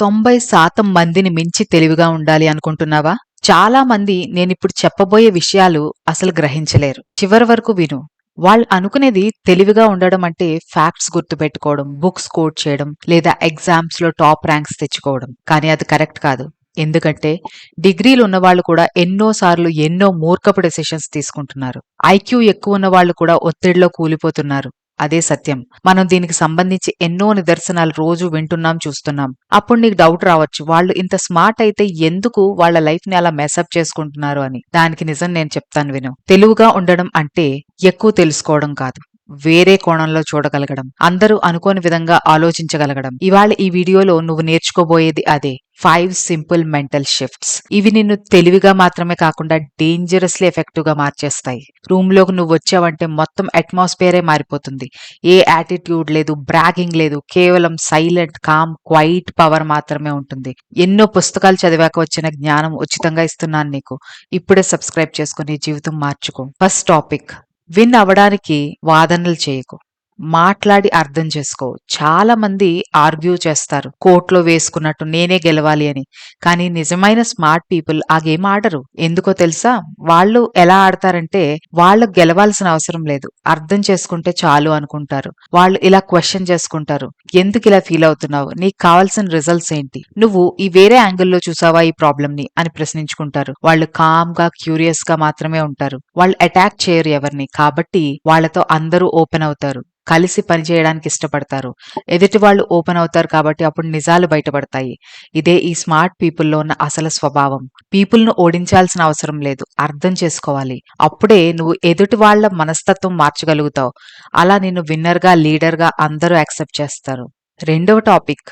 తొంభై శాతం మందిని మించి తెలివిగా ఉండాలి అనుకుంటున్నావా? చాలా మంది నేనిప్పుడు చెప్పబోయే విషయాలు అసలు గ్రహించలేరు. చివరి వరకు విను. వాళ్ళు అనుకునేది తెలివిగా ఉండడం అంటే ఫ్యాక్ట్స్ గుర్తుపెట్టుకోవడం బుక్స్ కోట్ చేయడం లేదా ఎగ్జామ్స్లో టాప్ ర్యాంక్స్ తెచ్చుకోవడం. కానీ అది కరెక్ట్ కాదు. ఎందుకంటే డిగ్రీలు ఉన్నవాళ్ళు కూడా ఎన్నో సార్లు ఎన్నో మూర్ఖపు డెసిషన్స్ తీసుకుంటున్నారు. ఐక్యూ ఎక్కువ ఉన్న వాళ్ళు కూడా ఒత్తిడిలో కూలిపోతున్నారు. అదే సత్యం. మనం దీనికి సంబంధించి ఎన్నో నిదర్శనాలు రోజు వింటున్నాం చూస్తున్నాం. అప్పుడు నీకు డౌట్ రావచ్చు వాళ్ళు ఇంత స్మార్ట్ అయితే ఎందుకు వాళ్ళ లైఫ్ని అలా మెసప్ చేసుకుంటున్నారు అని. దానికి నిజం నేను చెప్తాను విను. తెలుగుగా ఉండడం అంటే ఎక్కువ తెలుసుకోవడం కాదు. వేరే కోణంలో చూడగలగడం. అందరూ అనుకోని విధంగా ఆలోచించగలగడం. ఇవాళ ఈ వీడియోలో నువ్వు నేర్చుకోబోయేది అదే. ఫైవ్ సింపుల్ మెంటల్ షిఫ్ట్స్ ఇవి నిన్ను తెలివిగా మాత్రమే కాకుండా డేంజరస్లీ ఎఫెక్టివ్గా మార్చేస్తాయి. రూమ్లోకి నువ్వు వచ్చావంటే మొత్తం అట్మాస్ఫియరే మారిపోతుంది. ఏ యాటిట్యూడ్ లేదు బ్రాగింగ్ లేదు కేవలం సైలెంట్ కామ్ క్వైట్ పవర్ మాత్రమే ఉంటుంది. ఎన్నో పుస్తకాలు చదివాక వచ్చిన జ్ఞానం ఉచితంగా ఇస్తున్నాను నీకు. ఇప్పుడే సబ్స్క్రైబ్ చేసుకుని జీవితం మార్చుకో. ఫస్ట్ టాపిక్ విన్ అవ్వడానికి వాదనలు చేయకు. మాట్లాడి అర్థం చేసుకో. చాలా మంది ఆర్గ్యూ చేస్తారు. కోర్టులో వేసుకున్నట్టు నేనే గెలవాలి అని. కానీ నిజమైన స్మార్ట్ పీపుల్ ఆ గేమ్ ఆడరు. ఎందుకో తెలుసా? వాళ్ళు ఎలా ఆడతారంటే వాళ్ళు గెలవాల్సిన అవసరం లేదు. అర్థం చేసుకుంటే చాలు అనుకుంటారు. వాళ్ళు ఇలా క్వశ్చన్ చేసుకుంటారు. ఎందుకు ఇలా ఫీల్ అవుతున్నావు? నీకు కావాల్సిన రిజల్ట్స్ ఏంటి? నువ్వు ఈ వేరే యాంగిల్లో చూసావా ఈ ప్రాబ్లం ని అని ప్రశ్నించుకుంటారు. వాళ్ళు కామ్గా క్యూరియస్గా మాత్రమే ఉంటారు. వాళ్ళు అటాక్ చేయరు ఎవరిని. కాబట్టి వాళ్ళతో అందరూ ఓపెన్ అవుతారు. కలిసి పనిచేయడానికి ఇష్టపడతారు. ఎదుటి వాళ్ళు ఓపెన్ అవుతారు కాబట్టి అప్పుడు నిజాలు బయటపడతాయి. ఇదే ఈ స్మార్ట్ పీపుల్లో ఉన్న అసలు స్వభావం. పీపుల్ను ఓడించాల్సిన అవసరం లేదు. అర్థం చేసుకోవాలి. అప్పుడే నువ్వు ఎదుటి వాళ్ళ మనస్తత్వం మార్చగలుగుతావు. అలా నిన్ను విన్నర్గా లీడర్గా అందరూ యాక్సెప్ట్ చేస్తారు. రెండవ టాపిక్.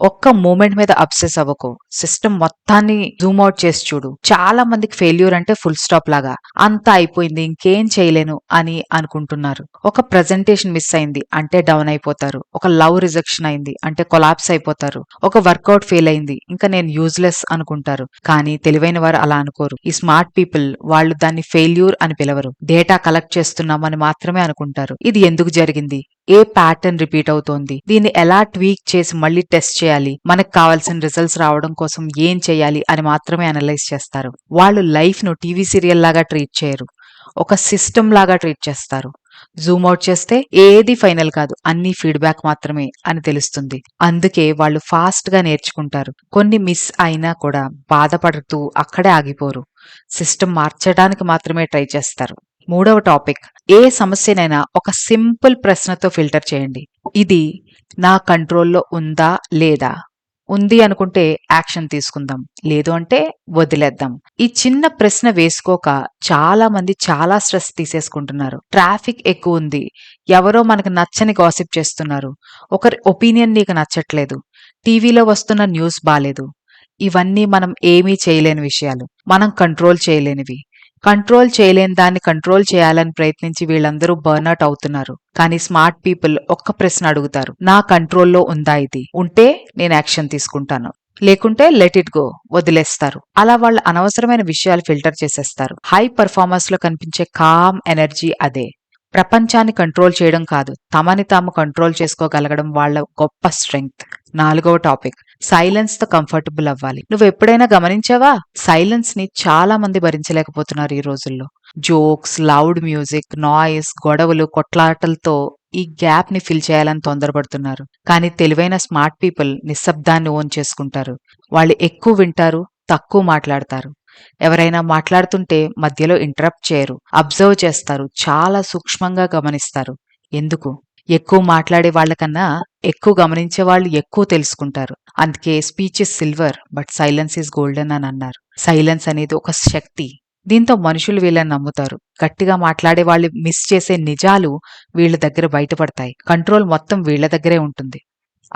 ఒక్క మూమెంట్ మీద అబ్సెస్ అవ్వకు. సిస్టమ్ మొత్తాన్ని జూమ్ అవుట్ చేసి చూడు. చాలా మందికి ఫెయిల్యూర్ అంటే ఫుల్ స్టాప్ లాగా. అంతా అయిపోయింది ఇంకేం చేయలేను అని అనుకుంటున్నారు. ఒక ప్రజెంటేషన్ మిస్ అయింది అంటే డౌన్ అయిపోతారు. ఒక లవ్ రిజెక్షన్ అయింది అంటే కొలాప్స్ అయిపోతారు. ఒక వర్కౌట్ ఫెయిల్ అయింది ఇంకా నేను యూజ్లెస్ అనుకుంటారు. కానీ తెలివైన వారు అలా అనుకోరు. ఈ స్మార్ట్ పీపుల్ వాళ్ళు దాన్ని ఫెయిల్యూర్ అని పిలవరు. డేటా కలెక్ట్ చేస్తున్నామని మాత్రమే అనుకుంటారు. ఇది ఎందుకు జరిగింది? ఏ ప్యాటర్న్ రిపీట్ అవుతోంది? దీన్ని ఎలా ట్వీక్ చేసి మళ్ళీ టెస్ట్ చేయాలి? మనకు కావాల్సిన రిజల్ట్స్ రావడం కోసం ఏం చేయాలి అని మాత్రమే అనలైజ్ చేస్తారు. వాళ్ళు లైఫ్ను టీవీ సీరియల్ లాగా ట్రీట్ చేయరు. ఒక సిస్టమ్ లాగా ట్రీట్ చేస్తారు. జూమ్ అవుట్ చేస్తే ఏది ఫైనల్ కాదు. అన్ని ఫీడ్బ్యాక్ మాత్రమే అని తెలుస్తుంది. అందుకే వాళ్ళు ఫాస్ట్గా నేర్చుకుంటారు. కొన్ని మిస్ అయినా కూడా బాధపడుతూ అక్కడే ఆగిపోరు. సిస్టమ్ మార్చడానికి మాత్రమే ట్రై చేస్తారు. మూడవ టాపిక్. ఏ సమస్యనైనా ఒక సింపుల్ ప్రశ్నతో ఫిల్టర్ చేయండి. ఇది నా కంట్రోల్లో ఉందా లేదా? ఉంది అనుకుంటే యాక్షన్ తీసుకుందాం. లేదు అంటే వదిలేద్దాం. ఈ చిన్న ప్రశ్న వేసుకోక చాలా మంది చాలా స్ట్రెస్ తీసేసుకుంటున్నారు. ట్రాఫిక్ ఎక్కువ ఉంది. ఎవరో మనకు నచ్చని గాసిప్ చేస్తున్నారు. ఒకరి ఒపీనియన్ నీకు నచ్చట్లేదు. టీవీలో వస్తున్న న్యూస్ బాలేదు. ఇవన్నీ మనం ఏమీ చేయలేని విషయాలు. మనం కంట్రోల్ చేయలేనివి. కంట్రోల్ చేయలేని దాన్ని కంట్రోల్ చేయాలని ప్రయత్నించి వీళ్ళందరూ బర్న్అట్ అవుతున్నారు. కానీ స్మార్ట్ పీపుల్ ఒక్క ప్రశ్న అడుగుతారు. నా కంట్రోల్లో ఉందా ఇది? ఉంటే నేను యాక్షన్ తీసుకుంటాను. లేకుంటే లెట్ ఇట్ గో వదిలేస్తారు. అలా వాళ్ళు అనవసరమైన విషయాలు ఫిల్టర్ చేసేస్తారు. హై పర్ఫార్మెన్స్లో కనిపించే కామ్ ఎనర్జీ అదే. ప్రపంచాన్ని కంట్రోల్ చేయడం కాదు. తమని తాము కంట్రోల్ చేసుకోగలగడం వాళ్ళ గొప్ప స్ట్రెంగ్త్. నాలుగవ టాపిక్ సైలెన్స్తో కంఫర్టబుల్ అవ్వాలి. నువ్వు ఎప్పుడైనా గమనించావా? సైలెన్స్ని చాలా మంది భరించలేకపోతున్నారు ఈ రోజుల్లో. జోక్స్ లౌడ్ మ్యూజిక్ నాయిస్ గొడవలు కొట్లాటలతో ఈ గ్యాప్ని ఫిల్ చేయాలని తొందరపడుతున్నారు. కానీ తెలివైన స్మార్ట్ పీపుల్ నిశ్శబ్దాన్ని ఓన్ చేసుకుంటారు. వాళ్ళు ఎక్కువ వింటారు తక్కువ మాట్లాడతారు. ఎవరైనా మాట్లాడుతుంటే మధ్యలో ఇంటరప్ట్ చేయరు అబ్జర్వ్ చేస్తారు చాలా సూక్ష్మంగా గమనిస్తారు. ఎందుకు? ఎక్కువ మాట్లాడే వాళ్ళకన్నా ఎక్కువ గమనించే వాళ్ళు ఎక్కువ తెలుసుకుంటారు. అందుకే speech is silver but silence is golden అని అన్నారు. సైలెన్స్ అనేది ఒక శక్తి. దీంతో మనుషులు వీళ్ళని నమ్ముతారు. గట్టిగా మాట్లాడే వాళ్ళు మిస్ చేసే నిజాలు వీళ్ళ దగ్గర బయటపడతాయి. కంట్రోల్ మొత్తం వీళ్ళ దగ్గరే ఉంటుంది.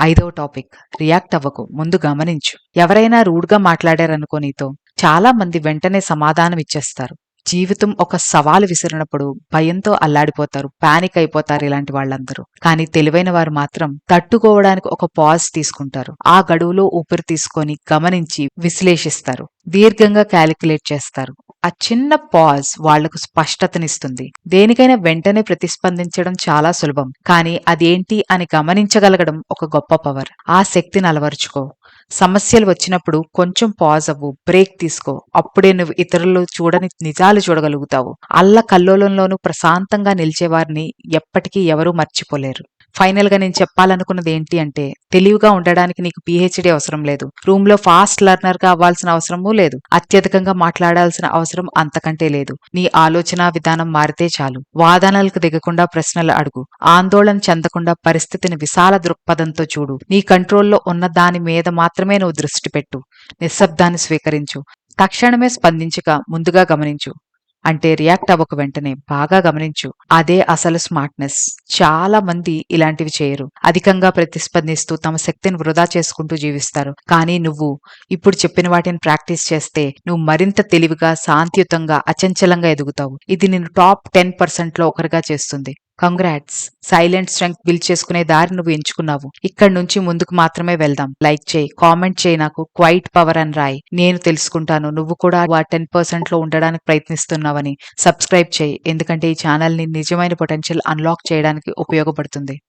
ఐదవ టాపిక్ రియాక్ట్ అవ్వకు. ముందు గమనించు. ఎవరైనా రూడ్గా మాట్లాడారనుకో నీతో చాలా మంది వెంటనే సమాధానం ఇచ్చేస్తారు. జీవితం ఒక సవాలు విసిరినప్పుడు భయంతో అల్లాడిపోతారు పానిక్ అయిపోతారు ఇలాంటి వాళ్ళందరూ. కానీ తెలివైన వారు మాత్రం తట్టుకోవడానికి ఒక పాజ్ తీసుకుంటారు. ఆ గడువులో ఊపిరి తీసుకొని గమనించి విశ్లేషిస్తారు. దీర్ఘంగా క్యాలిక్యులేట్ చేస్తారు. ఆ చిన్న పాజ్ వాళ్ళకు స్పష్టతనిస్తుంది. దేనికైనా వెంటనే ప్రతిస్పందించడం చాలా సులభం. కానీ అదేంటి అని గమనించగలగడం ఒక గొప్ప పవర్ ఆ శక్తిని అలవరుచుకో. సమస్యలు వచ్చినప్పుడు కొంచెం పాజ్ అవ్వు బ్రేక్ తీసుకో. అప్పుడే నువ్వు ఇతరులు చూడని నిజాలు చూడగలుగుతావు. అల్ల కల్లోలంలోనూ ప్రశాంతంగా నిలిచేవారిని ఎప్పటికీ ఎవరూ మర్చిపోలేరు. ఫైనల్గా నేను చెప్పాలనుకున్నది ఏంటి అంటే తెలివిగా ఉండడానికి నీకు పిహెచ్డి అవసరం లేదు. రూమ్లో ఫాస్ట్ లర్నర్గా అవ్వాల్సిన అవసరమూ లేదు. అత్యధికంగా మాట్లాడాల్సిన అవసరం అంతకంటే లేదు. నీ ఆలోచన విధానం మారితే చాలు. వాదనలకు దిగకుండా ప్రశ్నలు అడుగు. ఆందోళన చెందకుండా పరిస్థితిని విశాల దృక్పథంతో చూడు. నీ కంట్రోల్లో ఉన్న దాని మీద మాత్రమే నువ్వు దృష్టి పెట్టు. నిశ్శబ్దాన్ని స్వీకరించు. తక్షణమే స్పందించక ముందుగా గమనించు. అంటే రియాక్ట్ అవ్వక వెంటనే బాగా గమనించు. అదే అసలు స్మార్ట్నెస్. చాలా మంది ఇలాంటివి చేయరు. అధికంగా ప్రతిస్పందిస్తూ తమ శక్తిని వృధా చేసుకుంటూ జీవిస్తారు. కానీ నువ్వు ఇప్పుడు చెప్పిన వాటిని ప్రాక్టీస్ చేస్తే నువ్వు మరింత తెలివిగా శాంతియుతంగా అచంచలంగా ఎదుగుతావు. ఇది నిన్ను టాప్ టెన్ పర్సెంట్లో ఒకరిగా చేస్తుంది. కంగ్రాట్స్ సైలెంట్ స్ట్రెంగ్త్ బిల్డ్ చేసుకునే దారి నువ్వు ఎంచుకున్నావు. ఇక్కడ నుంచి ముందుకు మాత్రమే వెళ్దాం. లైక్ చేయి కామెంట్ చేయి నాకు. క్వైట్ పవర్ అని రాయి. నేను తెలుసుకుంటాను. నువ్వు కూడా ఆ టెన్ పర్సెంట్లో ఉండడానికి ప్రయత్నిస్తున్నావని. సబ్స్క్రైబ్ చేయి. ఎందుకంటే ఈ ఛానల్ని నిజమైన పొటెన్షియల్ అన్లాక్ చేయడానికి ఉపయోగపడుతుంది.